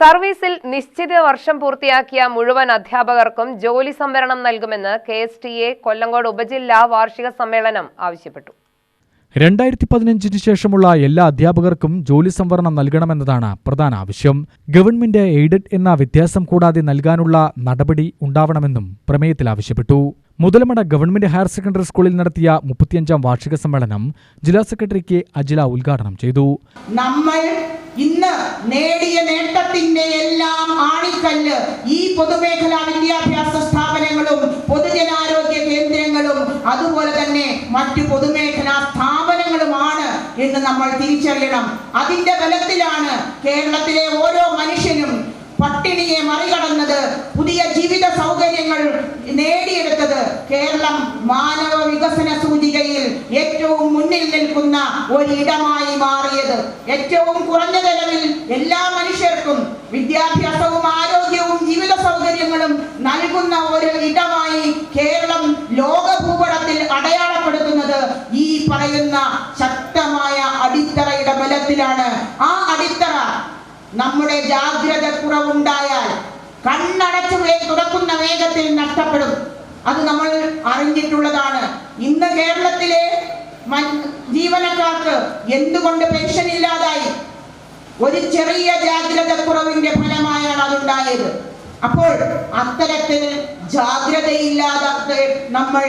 സർവീസിൽ നിശ്ചിത വർഷം പൂർത്തിയാക്കിയ മുഴുവൻ അധ്യാപകർക്കും ജോലി സംവരണം നൽകുമെന്ന് K S T A Kollengode ഉപജില്ലാ വാർഷിക സമ്മേളനം ആവശ്യപ്പെട്ടു. രണ്ടായിരത്തി പതിനഞ്ചിന് ശേഷമുള്ള എല്ലാ അധ്യാപകർക്കും ജോലി സംവരണം നൽകണമെന്നതാണ് പ്രധാന ആവശ്യം. ഗവൺമെന്റ് എയ്ഡഡ് എന്ന വ്യത്യാസം കൂടാതെ നൽകാനുള്ള നടപടി ഉണ്ടാവണമെന്നും പ്രമേയത്തിൽ ആവശ്യപ്പെട്ടു. മുതലമട ഗവൺമെന്റ് ഹയർ സെക്കൻഡറി സ്കൂളിൽ നടത്തിയ മുപ്പത്തിയഞ്ചാം വാർഷിക സമ്മേളനം ജില്ലാ സെക്രട്ടറി കെ അജില ഉദ്ഘാടനം ചെയ്തു. നമ്മൾ ഇന്ന് നേടിയ നേട്ടത്തിന്റെ എല്ലാം ആണിക്കല്ല് ഈ പൊതുമേഖലാ വിദ്യാഭ്യാസ സ്ഥാപനങ്ങളും പൊതുജനാരോഗ്യ കേന്ദ്രങ്ങളും അതുപോലെ തന്നെ മറ്റു പൊതുമേഖലാ സ്ഥാപനങ്ങളുമാണ് എന്ന് നമ്മൾ തിരിച്ചറിയണം. അതിന്റെ ബലത്തിലാണ് കേരളത്തിലെ ഓരോ മനുഷ്യനും പട്ടിണിയെ നേടിയെടുത്തത് കേരളം മാനവ വികസന സൂചികയിൽ ഏറ്റവും മുന്നിൽ നിൽക്കുന്ന ഒരിടമായി മാറിയത്. ഏറ്റവും കുറഞ്ഞ ചെലവിൽ എല്ലാ മനുഷ്യർക്കും വിദ്യാഭ്യാസവും ആരോഗ്യവും ജീവിത സൗകര്യങ്ങളും നൽകുന്ന ഒരു ഇടമായി കേരളം ലോക ഭൂപടത്തിൽ അടയാളപ്പെടുത്തുന്നത് ഈ പറയുന്ന ശക്തമായ അടിത്തറയുടെ ബലത്തിലാണ് ആ അടിത്തറ നമ്മുടെ ജാഗ്രത കുറവുണ്ടായാൽ കണ്ണടച്ചു തുറക്കുന്ന വേഗത്തിൽ നഷ്ടപ്പെടും. അത് നമ്മൾ അറിഞ്ഞിട്ടുള്ളതാണ്. ഇന്ന് കേരളത്തിലെ ജീവനക്കാർക്ക് എന്തുകൊണ്ട് പെൻഷൻ ഇല്ലാതായി? ഒരു ചെറിയ ജാഗ്രത കുറവിന്റെ ഫലമായാണ് അതുണ്ടായത്. അപ്പോൾ അത്തരത്തിൽ ജാഗ്രതയില്ലാതെ നമ്മൾ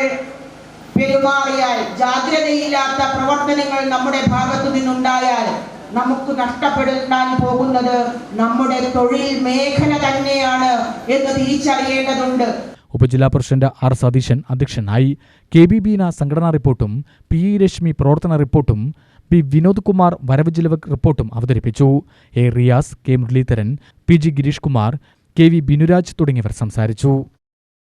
പെരുമാറിയാൽ ജാഗ്രതയില്ലാത്ത പ്രവർത്തനങ്ങൾ നമ്മുടെ ഭാഗത്തു നിന്നുണ്ടായാൽ നമുക്ക് നഷ്ടപ്പെടുത്താൻ പോകുന്നത് നമ്മുടെ തൊഴിൽ മേഖല തന്നെയാണ് എന്ന് തിരിച്ചറിയേണ്ടതുണ്ട്. ഉപജില്ലാ പ്രസിഡന്റ് ആർ സതീശൻ അധ്യക്ഷനായി. കെ ബി ബീന സംഘടനാ റിപ്പോർട്ടും പി ഇ രശ്മി പ്രവർത്തന റിപ്പോർട്ടും പി വിനോദ് കുമാർ വരവ് ചിലവ് റിപ്പോർട്ടും അവതരിപ്പിച്ചു. A Riyas K Muraleedharan P G Gireesh Kumar K V Binuraj തുടങ്ങിയവർ സംസാരിച്ചു.